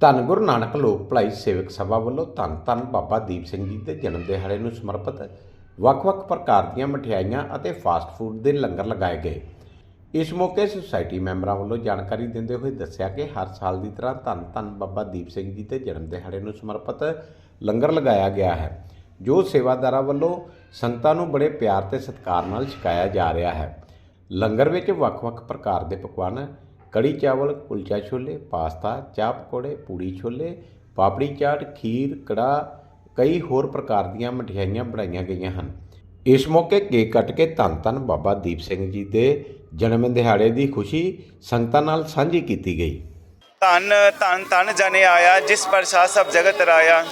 ਧੰਨ ਗੁਰੂ ਨਾਨਕ ਲੋਕ ਭਲਾਈ ਸੇਵਕ ਸਭਾ ਵੱਲੋਂ ਧੰਨ ਧੰਨ ਬਾਬਾ ਦੀਪ ਸਿੰਘ ਜੀ ਦੇ ਜਨਮ ਦਿਹਾੜੇ ਨੂੰ ਸਮਰਪਿਤ ਵੱਖ-ਵੱਖ ਪ੍ਰਕਾਰ ਦੀਆਂ ਮਠਿਆਈਆਂ ਅਤੇ ਫਾਸਟ ਫੂਡ ਦੇ ਲੰਗਰ ਲਗਾਏ ਗਏ। ਇਸ ਮੌਕੇ ਸੁਸਾਇਟੀ ਮੈਂਬਰਾਂ ਵੱਲੋਂ ਜਾਣਕਾਰੀ ਦਿੰਦੇ ਹੋਏ ਦੱਸਿਆ ਕਿ ਹਰ ਸਾਲ ਦੀ ਤਰ੍ਹਾਂ ਧੰਨ ਧੰਨ ਬਾਬਾ ਦੀਪ ਸਿੰਘ ਜੀ ਦੇ ਜਨਮ ਦਿਹਾੜੇ ਨੂੰ ਸਮਰਪਿਤ ਲੰਗਰ ਲਗਾਇਆ ਗਿਆ ਹੈ, ਜੋ ਸੇਵਾਦਾਰਾਂ ਵੱਲੋਂ ਸੰਗਤਾਂ ਨੂੰ ਬੜੇ ਪਿਆਰ ਤੇ ਸਤਿਕਾਰ ਨਾਲ ਛਕਾਇਆ ਜਾ ਰਿਹਾ ਹੈ। ਲੰਗਰ ਵਿੱਚ ਵੱਖ-ਵੱਖ ਪ੍ਰਕਾਰ ਦੇ ਪਕਵਾਨ ਕੜੀ ਚਾਵਲ ਕੁਲਚਾ ਛੋਲੇ ਪਾਸਤਾ ਚਾਹ ਪਕੌੜੇ ਪੂੜੀ ਛੋਲੇ ਪਾਪੜੀ ਚਾਟ ਖੀਰ ਕੜਾ ਕਈ ਹੋਰ ਪ੍ਰਕਾਰ ਦੀਆਂ ਮਠਿਆਈਆਂ ਬਣਾਈਆਂ ਗਈਆਂ ਹਨ ਇਸ ਮੌਕੇ ਕੇਕ ਕੱਟ ਕੇ ਧੰਨ ਧੰਨ ਬਾਬਾ ਦੀਪ ਸਿੰਘ ਜੀ ਦੇ ਜਨਮ ਦਿਹਾੜੇ ਦੀ ਖੁਸ਼ੀ ਸੰਗਤਾਂ ਨਾਲ ਸਾਂਝੀ ਕੀਤੀ ਗਈ ਧੰਨ ਧੰਨ ਧੰਨ ਜਨੇ ਆਇਆ ਜਿਸ ਪ੍ਰਸਾਦ ਸਭ ਜਗਤ ਰਾਇਆ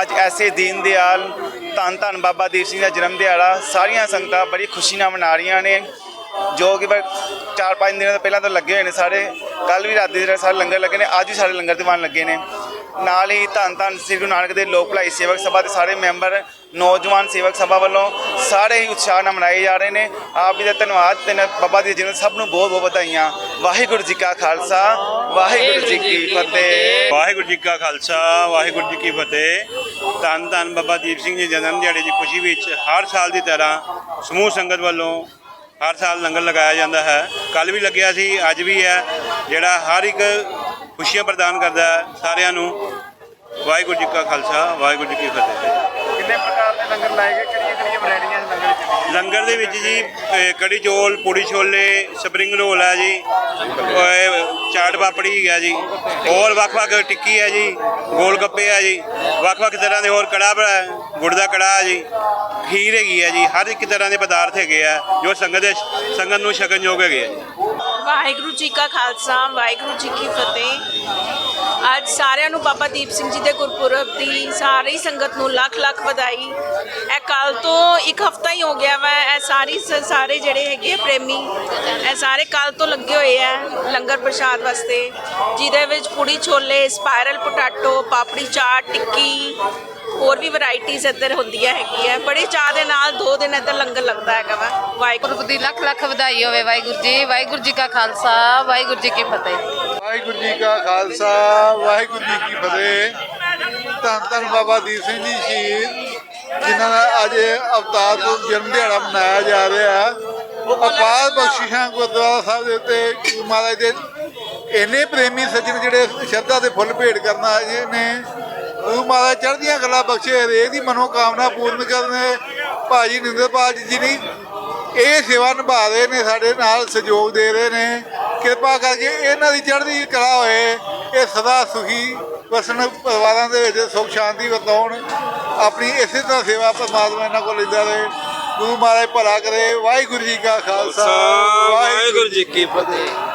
ਅੱਜ ਐਸੇ ਦੀਨ ਦਿਆਲ ਧੰਨ ਧੰਨ ਬਾਬਾ ਦੀਪ ਸਿੰਘ ਦਾ ਜਨਮ ਦਿਹਾੜਾ ਸਾਰੀਆਂ ਸੰਗਤਾਂ ਬੜੀ ਖੁਸ਼ੀ ਨਾਲ ਮਨਾ ਰਹੀਆਂ ਨੇ ਜੋ ਕਿ ਬਸ ਚਾਰ ਪੰਜ ਦਿਨਾਂ ਤੋਂ ਪਹਿਲਾਂ ਤੋਂ ਲੱਗੇ ਹੋਏ ਨੇ ਸਾਰੇ। ਕੱਲ ਵੀ ਰਾਤੀ ਦੇ ਸਾਰੇ ਲੰਗਰ ਲੱਗੇ ਨੇ, ਅੱਜ ਵੀ ਸਾਰੇ ਲੰਗਰ ਦੀਵਾਨ ਲੱਗੇ ਨੇ। ਨਾਲ ਹੀ ਧੰਨ ਧੰਨ ਸ੍ਰੀ ਗੁਰੂ ਨਾਨਕ ਦੇ ਲੋਕ ਭਲਾਈ ਸੇਵਕ ਸਭਾ ਦੇ ਸਾਰੇ ਮੈਂਬਰ, ਨੌਜਵਾਨ ਸੇਵਕ ਸਭਾ ਵੱਲੋਂ ਸਾਰੇ ਹੀ ਉਤਸ਼ਾਹ ਨਾਲ ਮਨਾਏ ਜਾ ਰਹੇ ਨੇ। ਆਪ ਜੀ ਦਾ ਧੰਨਵਾਦ ਤੇ ਬਾਬਾ ਜੀ ਜਨਮ ਸਭ ਨੂੰ ਬਹੁਤ ਬਹੁਤ ਵਧਾਈਆਂ। ਵਾਹਿਗੁਰੂ ਜੀ ਕਾ ਖਾਲਸਾ, ਵਾਹਿਗੁਰੂ ਜੀ ਕੀ ਫਤਿਹ। ਵਾਹਿਗੁਰੂ ਜੀ ਕਾ ਖਾਲਸਾ, ਵਾਹਿਗੁਰੂ ਜੀ ਕੀ ਫਤਿਹ। ਧੰਨ ਧੰਨ ਬਾਬਾ ਦੀਪ ਸਿੰਘ ਜੀ ਜਨਮ ਦਿਹਾੜੇ ਦੀ ਖੁਸ਼ੀ ਵਿੱਚ ਹਰ ਸਾਲ ਦੀ ਤਰ੍ਹਾਂ ਸਮੂਹ ਸੰਗਤ ਵੱਲੋਂ ਹਰ ਸਾਲ ਲੰਗਰ ਲਗਾਇਆ ਜਾਂਦਾ ਹੈ। ਕੱਲ ਵੀ ਲੱਗਿਆ ਸੀ, ਅੱਜ ਵੀ ਹੈ। ਜਿਹੜਾ ਹਰ ਇੱਕ ਖੁਸ਼ੀਆਂ ਪ੍ਰਦਾਨ ਕਰਦਾ ਹੈ ਸਾਰਿਆਂ ਨੂੰ। ਵਾਹਿਗੁਰੂ ਜੀ ਕਾ ਖਾਲਸਾ, ਵਾਹਿਗੁਰੂ ਜੀ ਕੀ ਫਤਿਹ। ਕਿੰਨੇ ਪ੍ਰਕਾਰ ਦੇ ਲੰਗਰ ਲਾਏ ਗਏ? ਕਿਹੜੀਆਂ ਕਿਹੜੀਆਂ ਵੈਰਾਈਟੀਆਂ ਲੰਗਰ ਦੇ ਵਿੱਚ ਜੀ ਅਹ ਕੜੀ ਚੋਲ ਪੂੜੀ ਛੋਲੇ ਸਪਰਿੰਗ ਰੋਲ ਹੈ ਜੀ ਅਹ ਚਾਟ ਪਾਪੜੀ ਹੈ ਜੀ ਹੋਰ ਵੱਖ-ਵੱਖ ਟਿੱਕੀ ਹੈ ਜੀ ਗੋਲ ਗੱਪੇ ਹੈ ਜੀ ਵੱਖ-ਵੱਖ ਤਰ੍ਹਾਂ ਦੇ ਹੋਰ ਕੜਾ ਬਣਾ ਹੈ, ਗੁੜ ਦਾ ਕੜਾ ਹੈ ਜੀ ਖੀਰ ਹੈਗੀ ਹੈ ਜੀ ਹਰ ਇੱਕ ਤਰ੍ਹਾਂ ਦੇ ਪਦਾਰਥ ਹੈਗੇ ਆ ਜੋ ਸੰਗਤ ਦੇ ਸੰਗਤ ਨੂੰ ਛਕਣਯੋਗ ਹੈਗੇ ਆ ਜੀ। ਵਾਹਿਗੁਰੂ ਜੀ ਕਾ ਖਾਲਸਾ ਵਾਹਿਗੁਰੂ ਜੀ ਕੀ ਫਤਿਹ। ਸਾਰਿਆਂ ਨੂੰ ਬਾਬਾ ਦੀਪ ਸਿੰਘ ਜੀ ਦੇ ਗੁਰਪੁਰਬ ਦੀ ਸਾਰੀ ਸੰਗਤ ਨੂੰ ਲੱਖ ਲੱਖ ਵਧਾਈ। ਇਹ ਕੱਲ ਤੋਂ ਇੱਕ ਹਫਤਾ ਹੀ ਹੋ ਗਿਆ ਵਾ, ਇਹ ਸਾਰੀ ਸ- ਸਾਰੇ ਜਿਹੜੇ ਹੈਗੇ ਆ ਪ੍ਰੇਮੀ, ਇਹ ਸਾਰੇ ਕੱਲ ਤੋਂ ਲੱਗੇ ਹੋਏ ਆ ਲੰਗਰ ਪ੍ਰਸ਼ਾਦ ਵਾਸਤੇ, ਜਿਹਦੇ ਵਿੱਚ ਪੂੜੀ ਛੋਲੇ, ਸਪਾਇਰਲ ਪੋਟਾਟੋ, ਪਾਪੜੀ ਚਾਟ, ਟਿੱਕੀ ਹੋਰ ਵੀ ਵੈਰਾਈਟੀਆਂ ਇੱਧਰ ਹੁੰਦੀਆਂ ਹੈਗੀਆਂ। ਬੜੇ ਚਾਹ ਦੇ ਨਾਲ ਦੋ ਦਿਨ ਇੱਧਰ ਲੰਗਰ ਲੱਗਦਾ ਹੈਗਾ ਵਾ। ਵਾਹਿਗੁਰੂ ਦੀ ਲੱਖ ਲੱਖ ਵਧਾਈ ਹੋਵੇ ਵਾਹਿਗੁਰੂ ਜੀ। ਵਾਹਿਗੁਰੂ ਜੀ ਕਾ ਖਾਲਸਾ ਵਾਹਿਗੁਰੂ ਜੀ ਕੀ ਫਤਿਹ। ਵਾਹਿਗੁਰੂ ਜੀ ਕਾ ਖਾਲਸਾ ਵਾਹਿਗੁਰੂ ਜੀ ਕੀ ਫਤਿਹ। ਧੰਨ ਧੰਨ ਬਾਬਾ ਦੀਪ ਸਿੰਘ ਜੀ ਸ਼ਹੀਦ ਜਿਨ੍ਹਾਂ ਦਾ ਅੱਜ ਅਵਤਾਰ ਤੋਂ ਜਨਮ ਦਿਹਾੜਾ ਮਨਾਇਆ ਜਾ ਰਿਹਾ। ਹੈ ਅਪਾਰ ਬਖਸ਼ਿਸ਼ਾਂ ਗੁਰਦੁਆਰਾ ਸਾਹਿਬ ਦੇ ਉੱਤੇ ਗੁਰੂ ਮਹਾਰਾਜ ਦੇ। ਇੰਨੇ ਪ੍ਰੇਮੀ ਸੱਜਣ ਜਿਹੜੇ ਸ਼ਰਧਾ ਦੇ ਫੁੱਲ ਭੇਟ ਕਰਨ ਆਏ ਗੁਰੂ ਮਹਾਰਾਜ ਚੜ੍ਹਦੀਆਂ ਗੱਲਾਂ ਬਖਸ਼ੇ ਹਰੇਕ ਦੀ ਮਨੋਕਾਮਨਾ ਪੂਰਨ ਕਰਨ ਭਾਜੀ ਨਿੰਦਰਪਾਲ ਜੀ ਨੇ ਇਹ ਸੇਵਾ ਨਿਭਾ ਰਹੇ ਨੇ ਸਾਡੇ ਨਾਲ ਸਹਿਯੋਗ ਦੇ ਰਹੇ ਨੇ। ਕਿਰਪਾ ਕਰਕੇ ਇਹਨਾਂ ਦੀ ਚੜ੍ਹਦੀ ਕਲਾ ਹੋਏ ਇਹ ਸਦਾ ਸੁਖੀ ਵਸਣ ਪਰਿਵਾਰਾਂ ਦੇ ਵਿੱਚ ਸੁਖ ਸ਼ਾਂਤੀ ਵਰਤਾਉਣ। ਆਪਣੀ ਇਸੇ ਤਰ੍ਹਾਂ ਸੇਵਾ ਪਰਮਾਤਮਾ ਇਹਨਾਂ ਕੋਲ ਲੈਂਦਾ ਰਹੇ। ਗੁਰੂ ਮਹਾਰਾਜ ਭਲਾ ਕਰੇ। ਵਾਹਿਗੁਰੂ ਜੀ ਕਾ ਖਾਲਸਾ। ਵਾਹਿਗੁਰੂ ਜੀ ਕੀ ਫਤਿਹ।